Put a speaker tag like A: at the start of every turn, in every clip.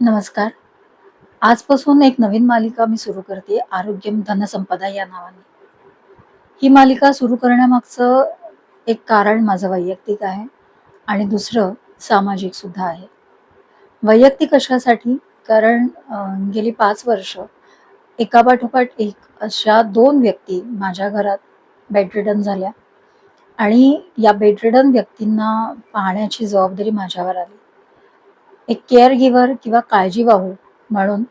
A: नमस्कार. आजपासून एक नवीन मालिका मी सुरू करते आरोग्यम धनसंपदा या नावाने. ही मालिका सुरू करण्यामागचं एक कारण माझं वैयक्तिक आहे आणि दुसरं सामाजिक सुद्धा आहे. वैयक्तिक कशासाठी? कारण गेली पाच वर्ष एकापाठोपाठ एक अशा दोन व्यक्ती माझ्या घरात बेडरिडन झाल्या आणि या बेडरिडन व्यक्तींना पाहण्याची जबाबदारी माझ्यावर आली. एक केअर गिव्हर किंवा काळजीवाहू म्हणून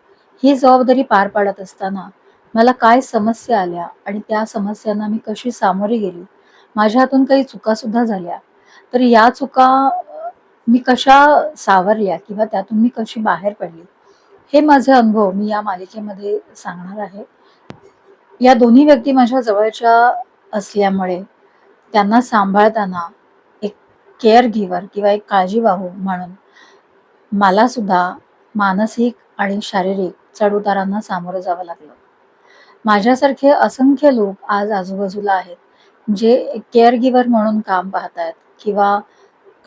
A: ही जबाबदारी पार पाडत असताना मला काय समस्या आल्या आणि त्या समस्यांना मी कशी सामोरी गेली. माझ्या हातून काही चुकासुद्धा झाल्या. तर या चुका मी कशा सावरल्या किंवा त्यातून मी कशी बाहेर पडली, हे माझे अनुभव मी या मालिकेमध्ये सांगणार आहे. या दोन्ही व्यक्ती माझ्या जवळच्या असल्यामुळे त्यांना सांभाळताना एक केअर गिव्हर किंवा एक काळजीवाहू म्हणून मला सुद्धा मानसिक आणि शारीरिक चढउतारांना सामोरं जावं लागलं. माझ्यासारखे असंख्य लोक आज आजूबाजूला आहेत, जे केअर गिव्हर म्हणून काम पाहतायत किंवा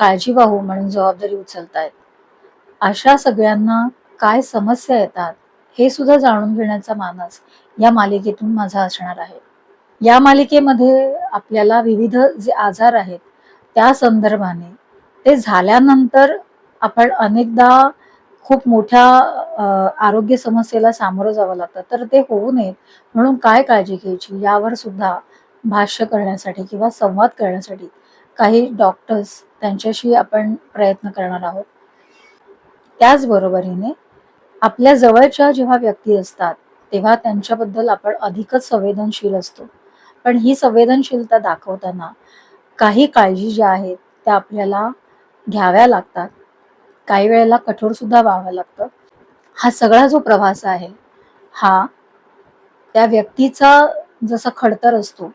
A: काळजीवाहू म्हणून जबाबदारी उचलतायत. अशा सगळ्यांना काय समस्या येतात, हे सुद्धा जाणून घेण्याचा मानस या मालिकेतून माझा असणार आहे. या मालिकेमध्ये आपल्याला विविध जे आजार आहेत, त्या संदर्भाने ते झाल्यानंतर आपण अनेकदा खूप मोठ्या आरोग्य समस्येला सामोरं जावं लागतं. तर ते होऊ नये म्हणून काय काळजी घ्यायची यावर सुद्धा भाष्य करण्यासाठी किंवा संवाद करण्यासाठी काही डॉक्टर्स त्यांच्याशी आपण प्रयत्न करणार आहोत. त्याचबरोबरीने आपल्या जवळच्या जेव्हा व्यक्ती असतात, तेव्हा त्यांच्याबद्दल आपण अधिकच संवेदनशील असतो. पण ही संवेदनशीलता दाखवताना काही काळजी ज्या आहेत, त्या आपल्याला घ्याव्या लागतात. काही वेळेला कठोर सुद्धा व्हावं लागतं. हा सगळा जो प्रवास आहे, हा त्या व्यक्तीचा जसा खडतर असतो,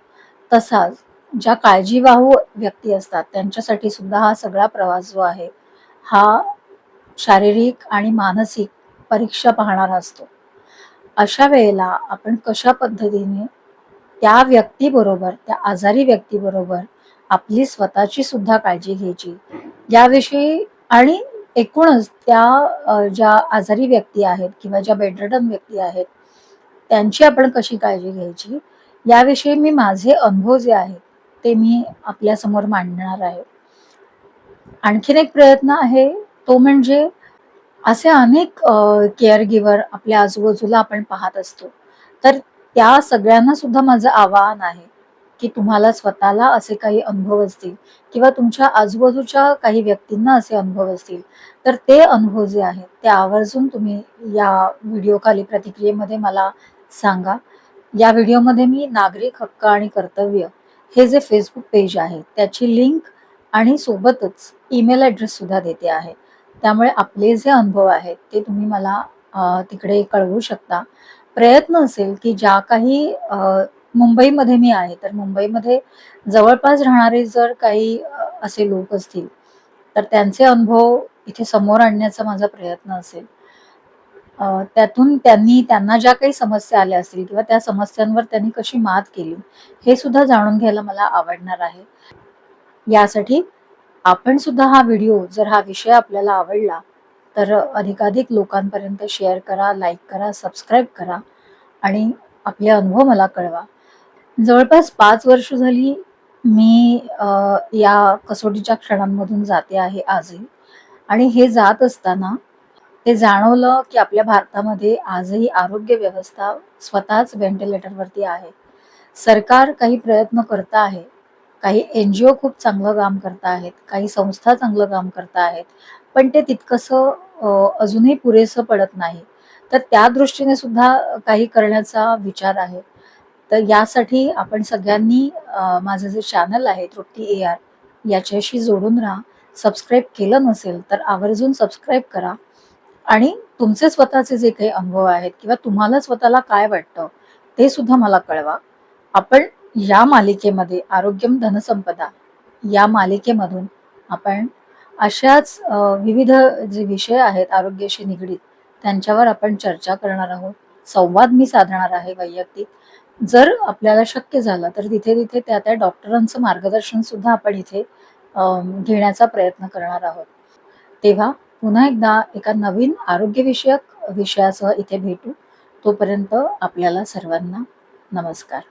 A: तसाच ज्या काळजीवाहू व्यक्ती असतात, त्यांच्यासाठी सुद्धा हा सगळा प्रवास जो आहे, हा शारीरिक आणि मानसिक परीक्षा पाहणारा असतो. अशा वेळेला आपण कशा पद्धतीने त्या व्यक्तीबरोबर, त्या आजारी व्यक्तीबरोबर आपली स्वतःची सुद्धा काळजी घ्यायची, याविषयी आणि एकूणच त्या ज्या आजारी व्यक्ती आहेत किंवा ज्या बेडरिडन व्यक्ती आहेत, त्यांची आपण कशी काळजी घ्यायची, याविषयी मी माझे अनुभव जे आहेत, ते मी आपल्यासमोर मांडणार आहे. आणखीन एक प्रयत्न आहे, तो म्हणजे असे अनेक केअर गिव्हर आपल्या आजूबाजूला आपण पाहत असतो. तर त्या सगळ्यांना सुद्धा माझं आवाहन आहे, की तुम्हाला स्वतःला असे काही अनुभव असतील किंवा तुमच्या आजूबाजूच्या काही व्यक्तींना असे अनुभव असतील, तर ते अनुभव जे आहेत, ते आवर्जून तुम्ही या व्हिडिओखाली प्रतिक्रियेमध्ये मला सांगा. या व्हिडिओमध्ये मी नागरिक हक्क आणि कर्तव्य हे जे फेसबुक पेज आहे, त्याची लिंक आणि सोबतच ईमेल ॲड्रेससुद्धा देते आहे. त्यामुळे आपले जे अनुभव आहेत, ते तुम्ही मला तिकडे कळवू शकता. प्रयत्न असेल, की ज्या काही मुंबईमध्ये मी आहे, तर मुंबईमध्ये जवळपास राहणारे जर काही असे लोक असतील, तर त्यांचे अनुभव इथे समोर आणण्याचा माझा प्रयत्न असेल. त्यातून त्यांनी त्यांना ज्या काही समस्या आल्या असतील किंवा त्या समस्यांवर त्यांनी कशी मात केली, हे सुद्धा जाणून घ्यायला मला आवडणार आहे. यासाठी आपण सुद्धा हा व्हिडिओ जर हा विषय आपल्याला आवडला, तर अधिकाधिक लोकांपर्यंत शेअर करा, लाईक करा, सबस्क्राईब करा आणि आपले अनुभव मला कळवा. जवळपास पाच वर्ष झाली मी अ, या कसोटीच्या क्षणांमधून जाते आहे आजही आणि हे जात असताना ते जाणवलं, की आपल्या भारतामध्ये आजही आरोग्य व्यवस्था स्वतःच व्हेंटिलेटरवरती आहे. सरकार काही प्रयत्न करत आहे. काही एन-जी-ओ खूप चांगलं काम करत आहेत. काही संस्था चांगलं काम करत आहेत. पण ते तितकंसं अ, अजूनही पुरेसं पडत नाही. तर त्या दृष्टीने सुद्धा काही करण्याचा विचार आहे. तर यासाठी आपण सगळ्यांनी माझं जे चॅनल आहे तृप्ती ए-आर याच्याशी जोडून राहा. सबस्क्राईब केलं नसेल, तर आवर्जून सबस्क्राईब करा आणि तुमचे स्वतःचे जे काही अनुभव आहेत किंवा तुम्हाला स्वतःला काय वाटतं, ते सुद्धा मला कळवा. आपण या मालिकेमध्ये आरोग्यम धनसंपदा या मालिकेमधून आपण अशाच विविध जे विषय आहेत आरोग्याशी निगडीत, त्यांच्यावर आपण चर्चा करणार आहोत. संवाद मी साधणार आहे वैयक्तिक. जर आपल्याला शक्य झालं, तर तिथे-तिथे त्या-त्या डॉक्टरांचं मार्गदर्शन सुद्धा आपण इथे घेण्याचा प्रयत्न करणार आहोत. तेव्हा पुन्हा एकदा एका नवीन आरोग्यविषयक विषयासह इथे भेटू तोपर्यंत आपल्याला सर्वांना नमस्कार